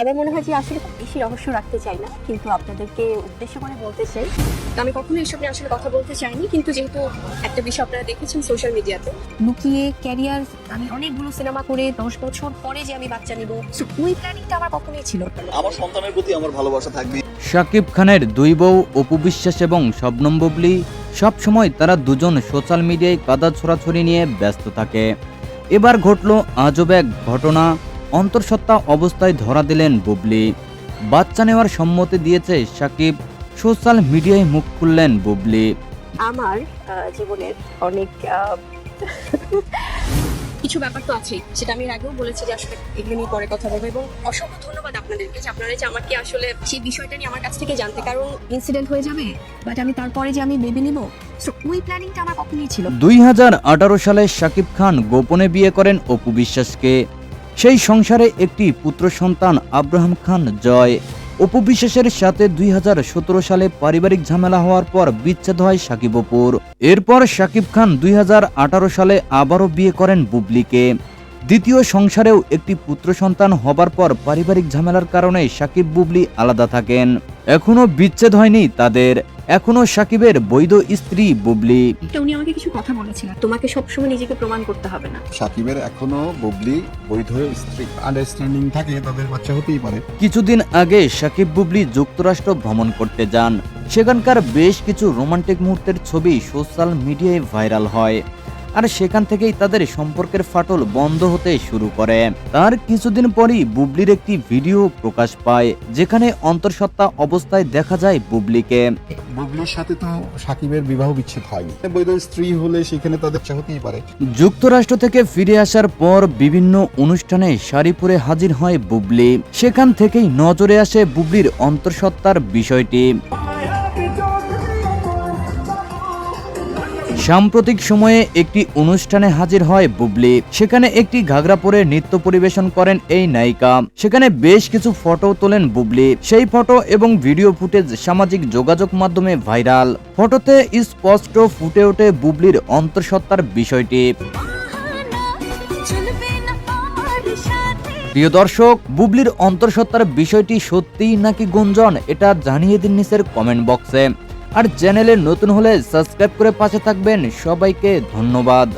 আমার মনে হয় যে আসলে খুব বেশি রহস্য রাখতে চাই না কিন্তু আপনাদেরকে উদ্দেশ্য করে বলতে চাই। তো আমি কখনো এসব নিয়ে আসলে কথা বলতে চাইনি কিন্তু যেহেতু একটা বিষয় আপনারা দেখেছেন সোশ্যাল মিডিয়াতে লুকিয়ে ক্যারিয়ার আমি অনেকগুলো সিনেমা করে দশ বছর পরে যে আমি বাচ্চা নিব ওই প্ল্যানিংটা আমার কখনোই ছিল আমার সন্তানের প্রতি আমার ভালোবাসা থাকবে। শাকিব খানের দুই বউ অপু বিশ্বাস এবং শবনম বুবলি সবসময় তারা দুজন সোশ্যাল মিডিয়ায় কাদা ছড়াছড়ি নিয়ে ব্যস্ত থাকে। এবার ঘটল আজব এক ঘটনা। অন্তঃসত্ত্বা অবস্থায় ধরা দিলেন বুবলি। বাচ্চা নেওয়ার সম্মতি দিয়েছে সাকিব। সোশ্যাল মিডিয়ায় মুখ খুললেন বুবলি। আমার জীবনের অনেক কিছু ব্যাপার তো আছেই। সেটা আমি আগেও বলেছি যে আসলে এগুলো নিয়ে পরে কথা বলব এবং অসংখ্য ধন্যবাদ আপনাদেরকে যে আপনারা যে আমাকে আসলে সেই বিষয়টা নিয়ে আমার কাছ থেকে জানতে। কারণ ইনসিডেন্ট হয়ে যাবে বাট আমি তারপরে যে আমি বেবি নিব সো ওই প্ল্যানিংটা আমার কখনই ছিল। দুই সালে শাকিব খান গোপনে বিয়ে করেন অপু বিশ্বাসকে। সেই সংসারে একটি পুত্র সন্তান আব্রাহাম খান জয়। উপবিশ্বাসের সাথে দুই হাজার সতেরো সালে পারিবারিক ঝামেলা হওয়ার পর বিচ্ছেদ হয় সাকিব অপুর। এরপর সাকিব খান দুই হাজার আঠারো সালে আবারও বিয়ে করেন বুবলিকে। দ্বিতীয় সংসারেও একটি পুত্র সন্তান হবার পর পারিবারিক ঝামেলার কারণে সাকিব বুবলি আলাদা থাকেন। এখনও বিচ্ছেদ হয়নি তাদের। এখনও সাকিবের বৈধ স্ত্রী বুবলি। উনি আমাকে কিছু কথা বলেছিলেন। তোমাকে সবসময় নিজেকে প্রমাণ করতে হবে না। সাকিবের এখনও বুবলি বৈধ স্ত্রী। আন্ডারস্ট্যান্ডিং থাকে তাদের বাচ্চা হতেই পারে। কিছুদিন আগে সাকিব বুবলি যুক্তরাষ্ট্র ভ্রমণ করতে যান। সেখানকার বেশ কিছু রোমান্টিক মুহূর্তের ছবি সোশ্যাল মিডিয়ায় ভাইরাল হয়। আর সেখান থেকেই তাদের সম্পর্কের ফাটল বন্ধ হতে শুরু করে। তার কিছুদিন পরই বুবলির একটি ভিডিও প্রকাশ পায় যেখানে অন্তঃসত্ত্বা অবস্থায় দেখা যায় বুবলিকে। বুবলির সাথে তো সাকিবের বিবাহ বিচ্ছেদ হয়নি। বৈধ স্ত্রী হলে সেখানে তাদের বাচ্চা হতেই পারে। যুক্তরাষ্ট্র থেকে ফিরে আসার পর বিভিন্ন অনুষ্ঠানে শাড়িপুরে হাজির হয় বুবলি। সেখান থেকেই নজরে আসে বুবলির অন্তঃসত্ত্বার বিষয়টি। সাম্প্রতিক সময়ে একটি অনুষ্ঠানে হাজির হয় বুবলি। সেখানে একটি ঘাগরা পরে নৃত্য পরিবেশন করেন এই নায়িকা। সেখানে বেশ কিছু ফটো তোলেন বুবলি। সেই ফটো এবং ভিডিও ফুটেজ সামাজিক যোগাযোগ মাধ্যমে ভাইরাল। ফটোতে স্পষ্ট ফুটে ওঠে বুবলির অন্তঃসত্ত্বার বিষয়টি। প্রিয় দর্শক, বুবলির অন্তঃসত্ত্বার বিষয়টি সত্যিই নাকি গুঞ্জন, এটা জানিয়ে দিন নিচের কমেন্ট বক্সে আর চ্যানেলে নতুন হলে সাবস্ক্রাইব করে পাশে থাকবেন। সবাইকে ধন্যবাদ।